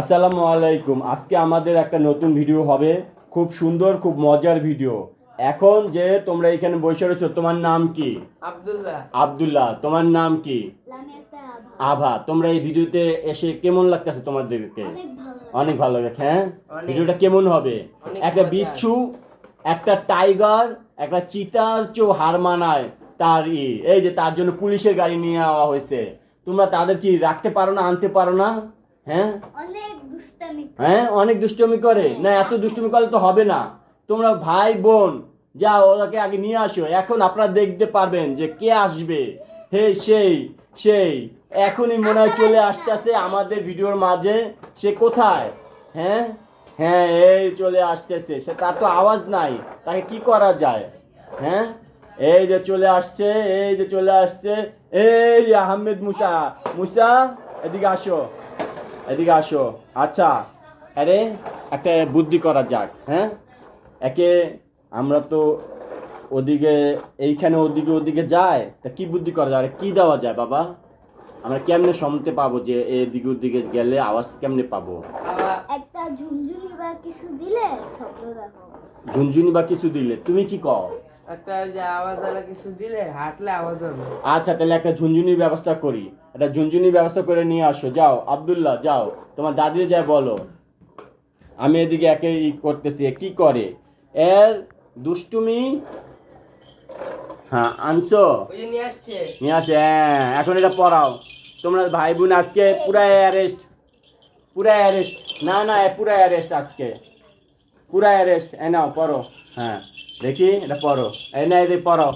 আসসালামু আলাইকুম। আজকে আমাদের একটা নতুন ভিডিও হবে। খুব সুন্দর খুব মজার ভিডিও এখন যে তোমরা এখানে বসে রয়েছো তোমার নাম কি? আব্দুল্লাহ। আব্দুল্লাহ তোমার নাম কি? আভা। আভা তোমরা এই ভিডিওতে এসে কেমন লাগতেছে তোমাদেরকে? অনেক ভালো লাগে অনেক ভালো লাগে হ্যাঁ? ভিডিওটা কেমন হবে? একটা বিচ্ছু একটা টাইগার একটা চিতার চো হার মানায় তার ই। এই যে তার জন্য পুলিশের গাড়ি নিয়ে যাওয়া হয়েছে। তোমরা তাদের কি রাখতে পারো না আনতে পারো না? হ্যাঁ? হ্যাঁ অনেক দুষ্টুমি করে। না এত দুষ্টুমি করলে তো হবে না। তোমরা ভাই বোন যা ওকে আগে নিয়ে আসো। এখন আপনারা দেখতে পারবেন যে কে আসবে। হে সেই সেই। এখনই মনে হয় চলে আসতেছে আমাদের ভিডিওর মাঝে। সে কোথায়? হ্যাঁ? হ্যাঁ এই চলে আসতেছে। সে তার তো আওয়াজ নাই। তাকে কি করা যায়? হ্যাঁ? এই যে চলে আসছে এই যে চলে আসছে। এই আহমেদ মুসা। মুসা এদিকে আসো। এদিকে আসো। আচ্ছা আরে একটা বুদ্ধি করা যাক হ্যাঁ? একে আমরা তো ওদিকে এইখানে ওদিকে ওদিকে যায় তা কি বুদ্ধি করা যায়? আরে কি দেওয়া যায় বাবা? আমরা কেমনে শুনতে পাবো যে এদিকে ওদিকে গেলে আওয়াজ কেমনে পাবো? একটা ঝুনঝুনি বা কিছু দিলে শব্দ দেখো। ঝুনঝুনি বা কিছু দিলে তুমি কি কও? একটা যে আওয়াজ কিছু দিলে হাঁটলে আওয়াজ হবে। আচ্ছা তাহলে একটা ঝুনঝুনির ব্যবস্থা করি। একটা ঝুনঝুনির ব্যবস্থা করে নিয়ে আসো। যাও আব্দুল্লাহ যাও। তোমার দাদির যায় বলো। আমি এদিকে একে করতেছি। কি করে? এর দুষ্টুমি? হ্যাঁ আনছো? নিয়ে আসছে। আসে হ্যাঁ এখন এটা পড়াও। তোমরা ভাই বোন আজকে পুরা অ্যারেস্ট পুরা অ্যারেস্ট না না পুরা অ্যারেস্ট আজকে। পুরা অ্যারেস্ট এ নাও পড়ো। হ্যাঁ। দেখি এটা পড়ো। এই না এদিকে পড়ো।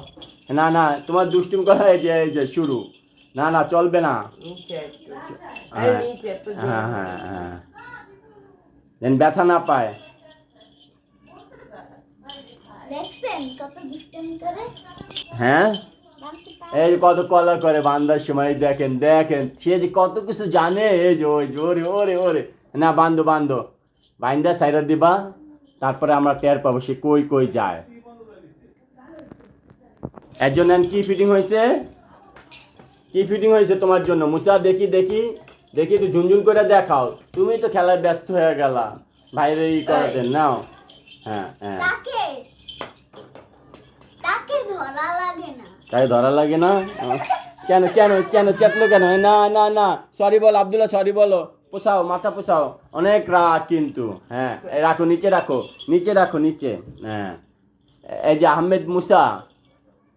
না না তোমার দুষ্টুমি করা এই যে এই যে শুরু। না না চলবে না। নিচে একটু। আরে হ্যাঁ। নিচে একটু জোরে হ্যাঁ হ্যাঁ হ্যাঁ। যেন ব্যথা না পায়। হ্যাঁ? এই যে কত কলা করে বান্ধার সময় দেখেন দেখেন। সে যে কত কিছু জানে এই যে ওই যে ওরে ওরে ওরে। না বান্ধো বান্ধো। বাইন্দা সাইডা দিবা। তারপরে আমরা টের পাবো সে কই কই যায়। এর জন্য কি ফিটিং হয়েছে? কি ফিটিং হয়েছে তোমার জন্য? মুসা দেখি দেখি দেখি একটু ঝুনঝুন করে দেখাও। তুমি তো খেলায় ব্যস্ত হয়ে গেলা। বাইরে ই করাতেন নাও। হ্যাঁ হ্যাঁ। তাকে তাকে ধরা লাগে না। তাই ধরা লাগে না? কেন কেন কেন চেতলো কেন? না না না। সরি বল আব্দুল্লাহ সরি বলো। পোষাও মাথা পোষাও। অনেক রাগ কিন্তু হ্যাঁ। রাখো নিচে রাখো নিচে রাখো নিচে হ্যাঁ। এই যে আহমেদ মুসা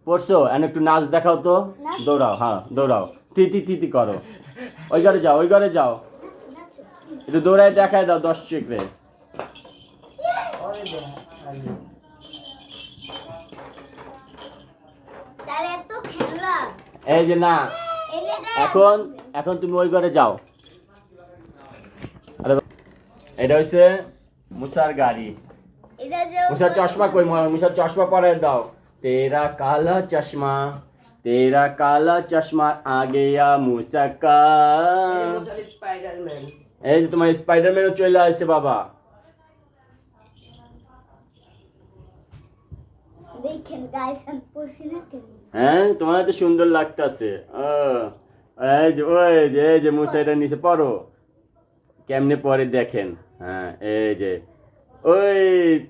পড়ছো? এন একটু নাচ দেখাও তো। দৌড়াও হ্যাঁ দৌড়াও। তিতি তিতি করো। ওই ঘরে যাও ওই ঘরে যাও। একটু দৌড়ায় দেখায় দাও দশ চিকরে এই যে না এখন এখন তুমি ওই ঘরে যাও। এটা হচ্ছে মুসার গাড়ি। মুসার চশমা কই মুসার চশমা পরে দাও। তেরা কালা চশমা তেরা কালা চশমা আ গেয়া মুসা এই যে মুসার স্পাইডারম্যান। এই তোমার স্পাইডারম্যানও চলে আসছে বাবা। দেখেন গাইস আমি পড়ছি না কেন? হ্যাঁ তোমার তো সুন্দর লাগতাছে। ও এই যে ওই যে এই যে মুসা এটা নিচে পড়ো। কেমনে পরে দেখেন? হ্যাঁ এই যে ওই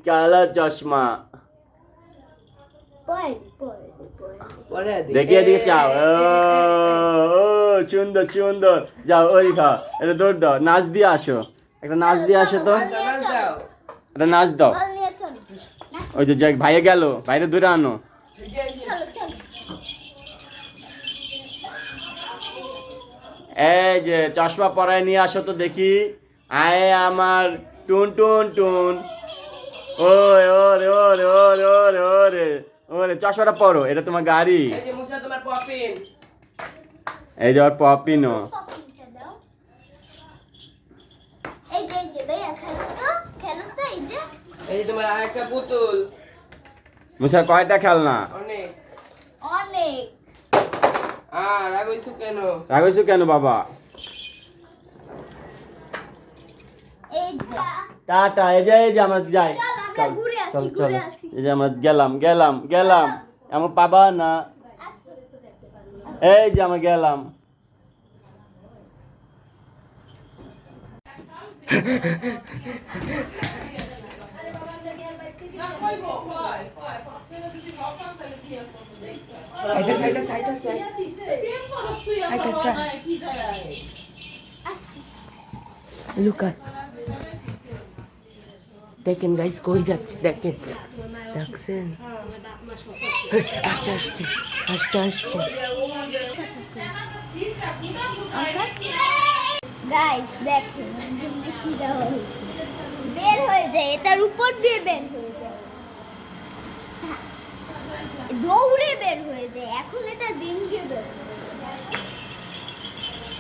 কালা চশমা। পড়ে পড়ে পড়ে পরে দেখ। দেখি এদিকে চাও। ও সুন্দর সুন্দর। যাও ওই খাও এটা দৌড় দাও নাচ দিয়ে আসো। একটা নাচ দিয়ে আসো তো। দাও একটা নাচ দাও। ওই যে যাক ভাইয়ে গেল বাইরে দূরে আনো। এই যে চশমা পরায় নিয়ে আসো তো দেখি। আয় আমার টুন টুন টুন। ওরে ওরে ওরে ওরে ওরে ওরে। ওরে চশমাটা পরো এটা তোমার গাড়ি। এই যে ওর পপিনো কয়টা খেলনা? অনেক। অনেক। আর রাগ হইছো কেন? রাখছো কেন বাবা এই যে টাটা এই যে এই যে আমরা যাই। চল, চল চল ঘুরে চল। আসি। এই যে আমরা গেলাম গেলাম গেলাম। এমন পাবা না। এই যে আমরা গেলাম। আইতাছে দেখেন গাইস কই যাচ্ছে? দেখেন। দেখছেন? আসছে আসছে আসছে আসছে। গাইস দেখেন বের হয়ে যায়, এটার উপর দিয়ে বের হয়ে যায়। দৌড়ে বের হয়ে যায়, এখন এটা দিন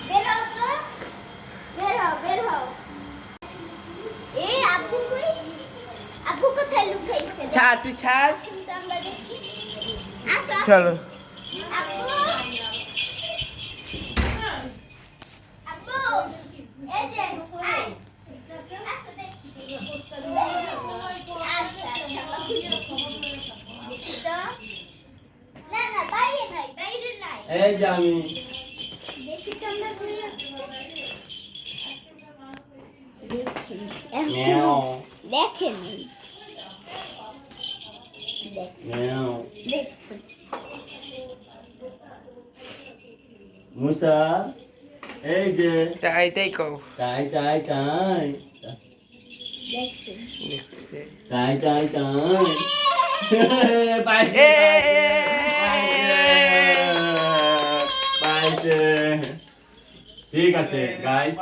বের হও তো। বের হও বের হও। এই আপু কই আপু কোথায় লুকাইছে ছাড় তুই ছাড় চলো। আচ্ছা আচ্ছা এই যে আমি দেখি তো আমরা কই আছি। দেখি মেও দেখেন দেখ মেও দেখুন মুসা এই যে তাই তাই কও তাই তাই তাই দেখুন দেখছে তাই তাই তাই পাইছে পাইছে ঠিক আছে গাইস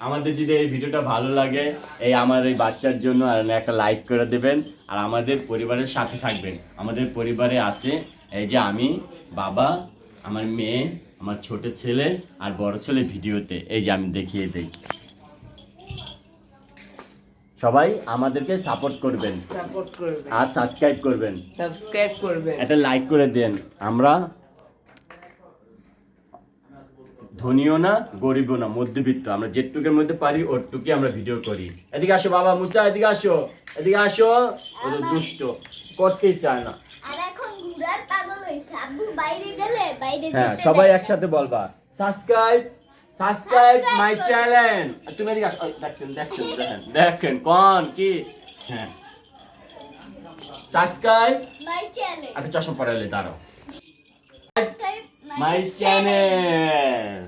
আমাদের যদি এই ভিডিওটা ভালো লাগে এই আমার এই বাচ্চার জন্য আর একটা লাইক করে দেবেন। আর আমাদের পরিবারের সাথে থাকবেন। আমাদের পরিবারে আছে এই যে আমি বাবা আমার মেয়ে আমার ছোট ছেলে আর বড় ছেলে ভিডিওতে। এই যে আমি দেখিয়ে দিই। সবাই আমাদেরকে সাপোর্ট করবেন। সাপোর্ট করবে আর সাবস্ক্রাইব করবেন। সাবস্ক্রাইব করবে একটা লাইক করে দেন। আমরা ধনীও না গরিবও না মধ্যবিত্ত। আমরা যেটুকের মধ্যে পারি ওটুকুই আমরা ভিডিও করি। এদিকে আসো বাবা মুসা এদিকে আসো। এদিকে আসো। ওদের দুষ্ট করতেই চায় না। হ্যাঁ সবাই একসাথে বলবা সাবস্ক্রাইব সাবস্ক্রাইব মাই চ্যানেল তুমি এদিকে আসো। দেখছেন দেখছেন দেখেন দেখেন কোন কি? হ্যাঁ। সাবস্ক্রাইব মাই চ্যানেল চশমা পড়ালে দাঁড়াও। Subscribe my channel